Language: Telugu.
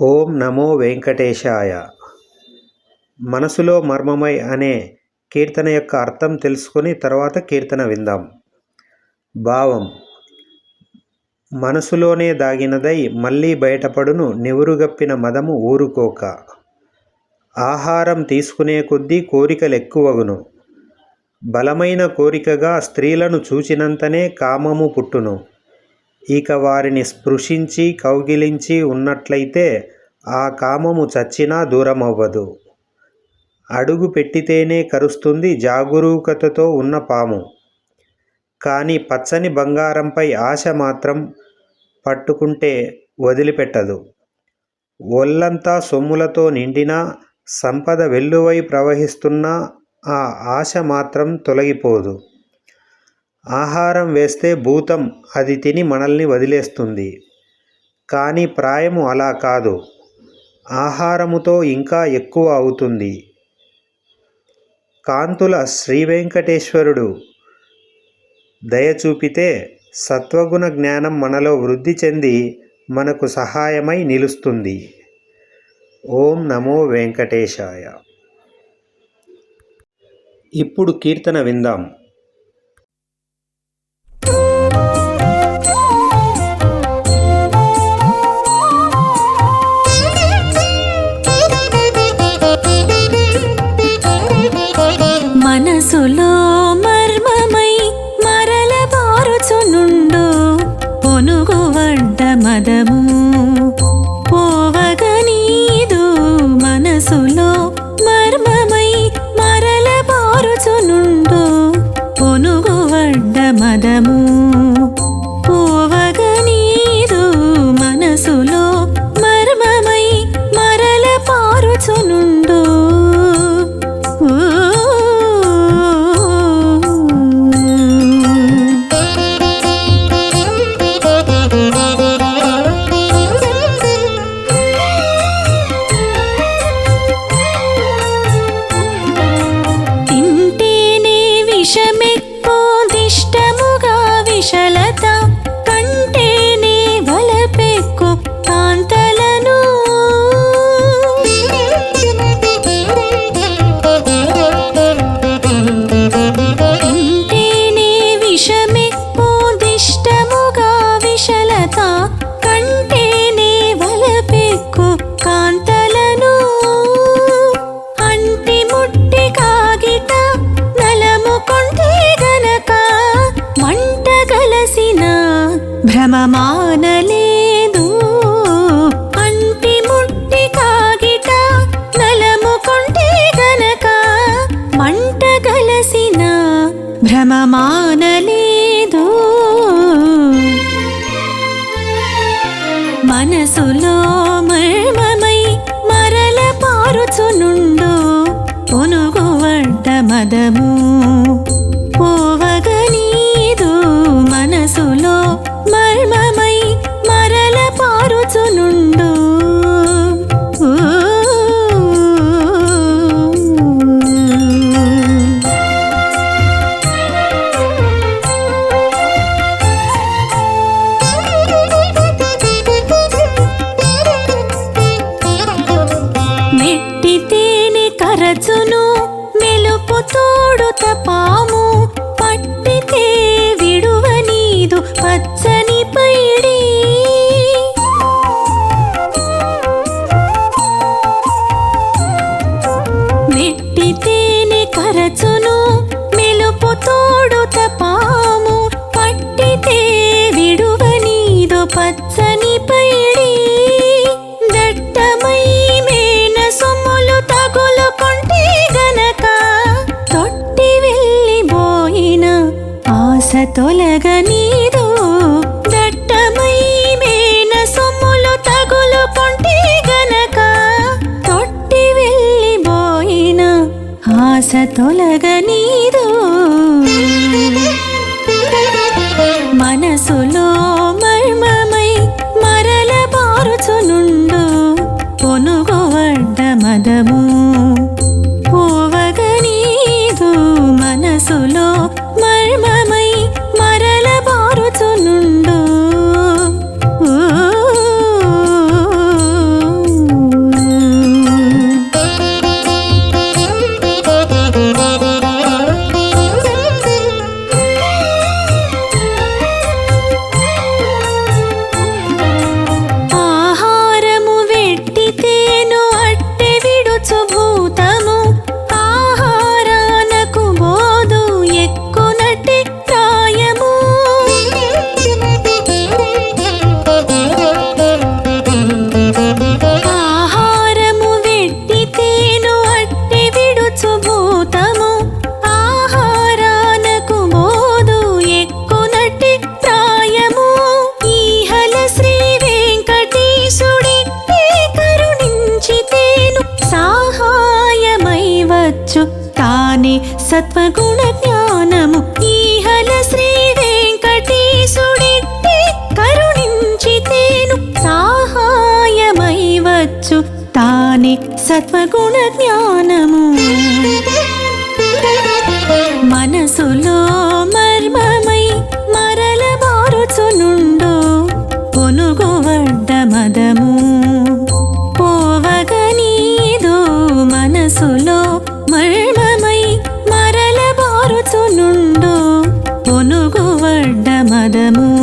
ఓం నమో వెంకటేశాయ. మనసులో మర్మమై అనే కీర్తన యొక్క అర్థం తెలుసుకొని తర్వాత కీర్తన విందాం. భావం. మనసులోనే దాగినదై మళ్ళీ బయటపడును నివురుగప్పిన మదము ఊరుకోక. ఆహారం తీసుకునే కొద్దీ కోరికలు ఎక్కువగును బలమైన కోరికగా స్త్రీలను చూచినంతనే కామము పుట్టును. ఇక వారిని స్పృశించి కౌగిలించి ఉన్నట్లయితే ఆ కామము చచ్చినా దూరమవ్వదు. అడుగు పెట్టితేనే కరుస్తుంది జాగరూకతతో ఉన్న పాము. కానీ పచ్చని బంగారంపై ఆశ మాత్రం పట్టుకుంటే వదిలిపెట్టదు. ఒళ్ళంతా సొమ్ములతో నిండినా సంపద వెల్లువై ప్రవహిస్తున్నా ఆ ఆశ మాత్రం తొలగిపోదు. ఆహారం వేస్తే భూతం అది తిని మనల్ని వదిలేస్తుంది. కానీ ప్రాయము అలా కాదు. ఆహారముతో ఇంకా ఎక్కువ అవుతుంది. కాంతుల శ్రీ వెంకటేశ్వరుడు దయ చూపితే సత్వగుణ జ్ఞానం మనలో వృద్ధి చెంది మనకు సహాయమై నిలుస్తుంది. ఓం నమో వెంకటేశాయ. ఇప్పుడు కీర్తన విందాం. పొనుగువడ్డ మదము పోవగనీదు మనసులో మర్మమై మరల పారుచునుండు. పొనుగువడ్డ మదము మనసులో మర్మమై మరల పారుచునుండు పొనుగువడ్డ మదము. మెలుపు తోడుత పాము తొలగనీదు దట్టమై మేన సొమ్ములు తగులుకుంటే గనక తొట్టి వెళ్ళిపోయిన ఆశ తొలగనీదు మనసులు సత్వగుణ జ్ఞానము ఈహల శ్రీ వెంకటేశుడిట్టి కరుణించితేను సహాయమై వచ్చు తానే సత్వగుణ మరల బారుచునుండు పొనుగువడ్డ మదము